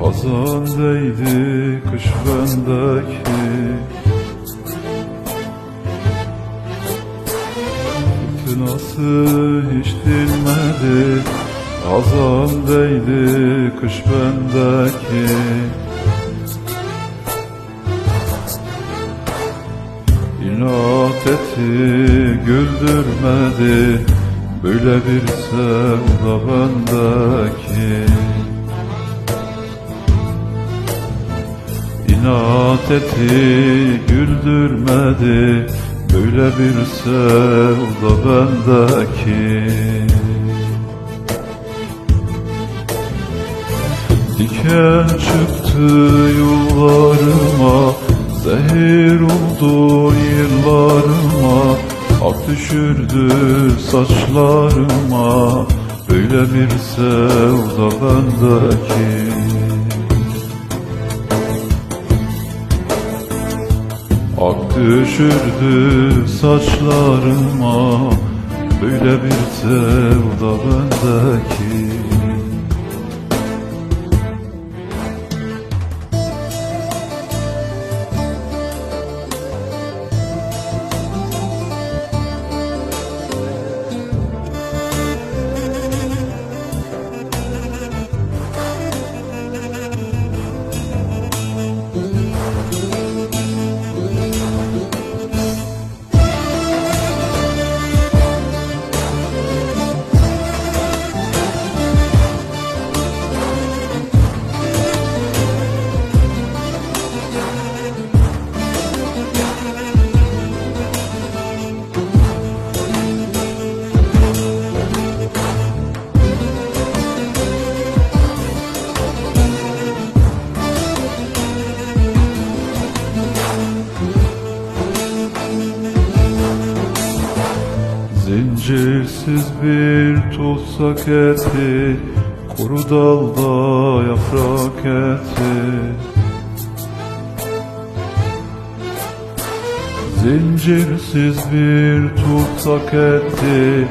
Hazan değdi kış bendeki. Fırtınası hiç dinmedi. Hazan değdi kış bendeki. İnat etti güldürmedi. Böyle bir sevda bendeki. İnat etti güldürmedi Böyle bir sevda bendeki. Diken çıktı yollarıma Zehir oldu yıllarıma Ak düşürdü saçlarıma Böyle bir sevda bendeki Ak düşürdü saçlarıma Böyle bir sevda bendeki Zincirsiz bir tutsak eti Kuru dalda yaprak eti. Zincirsiz bir tutsak eti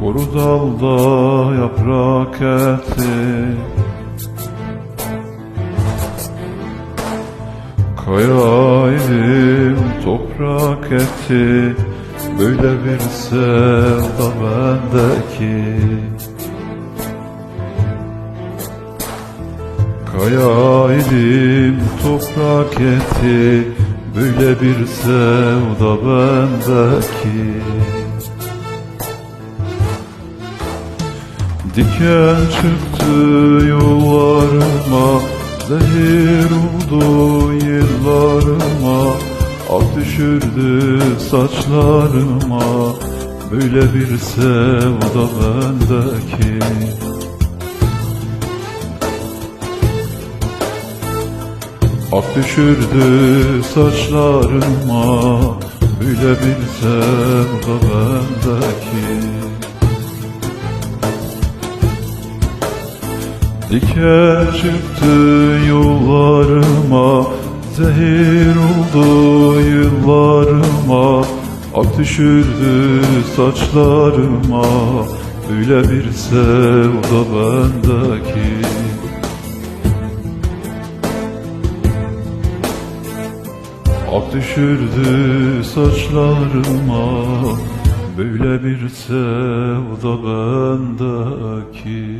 Kuru dalda yaprak eti. Kaya idim toprak eti Böyle bir sevda bendeki. Kaya idim toprak eti Böyle bir sevda bendeki. Diken çıktı yollarıma Zehir oldu yıllarıma Ak düşürdü saçlarıma Böyle bir sevda bendeki. Ak düşürdü saçlarıma Böyle bir sevda bendeki. Diken çıktı yollarıma Zehir oldu yıllarıma Ak düşürdü saçlarıma. Öyle bir sevda bendeki. Ak düşürdü saçlarıma Böyle bir sevda bendeki